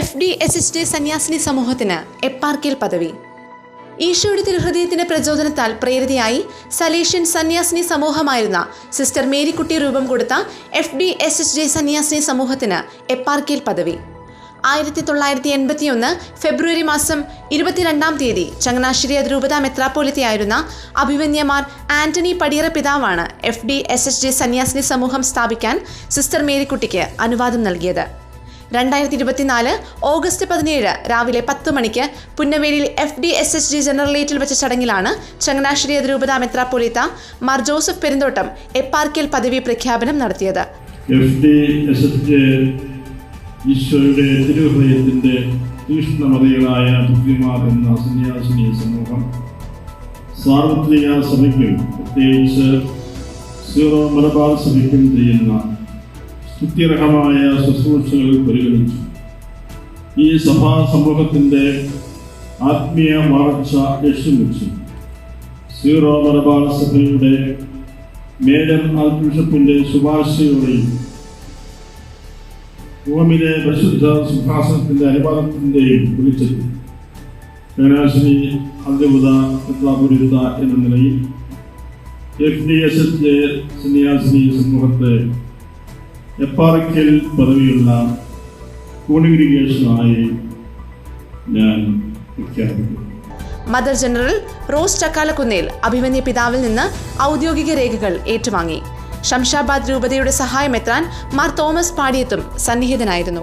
F D S H D സന്യാസിനി സമൂഹത്തിന് എപ്പാർക്കിൽ പദവി. ഈശോയുടെ തിരുഹൃദയത്തിന്റെ പ്രചോദനത്താൽ പ്രേരിതയായി സലേഷ്യൻ സന്യാസിനി സമൂഹമായിരുന്ന സിസ്റ്റർ മേരിക്കുട്ടി രൂപം കൊടുത്ത F D S H D സന്യാസിനി സമൂഹത്തിന് എപ്പാർക്കിൽ പദവി. ആയിരത്തി തൊള്ളായിരത്തി എൺപത്തിയൊന്ന് ഫെബ്രുവരി മാസം ഇരുപത്തിരണ്ടാം തീയതി ചങ്ങനാശ്ശേരി അതിരൂപത മെത്രാപ്പോലിത്തയായിരുന്ന അഭിമന്യമാർ ആന്റണി പടിയറ പിതാവാണ് F D S H D സന്യാസിനി സമൂഹം സ്ഥാപിക്കാൻ സിസ്റ്റർ മേരിക്കുട്ടിക്ക് അനുവാദം നൽകിയത്. രണ്ടായിരത്തി ഇരുപത്തിനാല് ഓഗസ്റ്റ് പതിനേഴ് രാവിലെ പത്ത് മണിക്ക് പുന്നവേലിയിൽ F D S H D ജനറലേറ്റിൽ വെച്ച ചടങ്ങിലാണ് ചങ്ങനാശ്ശേരി അതിരൂപത മെത്രാപ്പൊലീത്ത മാർ ജോസഫ് പെരുന്തോട്ടം എപ്പാർക്കിൽ പദവി പ്രഖ്യാപനം നടത്തിയത്. സമൂഹം സാർവത്രിക സഭയ്ക്കും പ്രത്യേകിച്ച് സീറോ മലബാർ സഭയ്ക്കും ചെയ്യുന്ന സ്തുത്യർഹമായ ശുശ്രൂഷകൾ പരിഗണിച്ചു. ഈ സഭാ സമൂഹത്തിന്റെ ആത്മീയ വളർച്ച ലക്ഷ്യം വെച്ചു സീറോ മലബാർ സഭയുടെ മേജർ ആർച്ച് ബിഷപ്പിന്റെ ശുപാർശയോടെയും റോമിലെ പരിശുദ്ധ സിംഹാസനത്തിന്റെ അനുവാദത്തിന്റെയും വിളിച്ചെത്തി ചങ്ങനാശ്രീ അധികൃത മെത്രാപൊലിത്ത എന്ന നിലയിൽ എഫ് ഡി എസ് എസ് സന്യാസിനി സമൂഹത്തെ എപ്പാറയ്ക്കൽ പദവിയുള്ള കോണിഗ്രിഗേഷനായി ഞാൻ പ്രഖ്യാപിക്കുന്നു. മദർ ജനറൽ റോസ് ചക്കാലക്കുന്നേൽ അഭിമന്യ പിതാവിൽ നിന്ന് ഔദ്യോഗിക രേഖകൾ ഏറ്റുവാങ്ങി. ഷംഷാബാദ് രൂപതയുടെ സഹായമെത്താൻ മാർ തോമസ് പാടിയത്തും സന്നിഹിതനായിരുന്നു.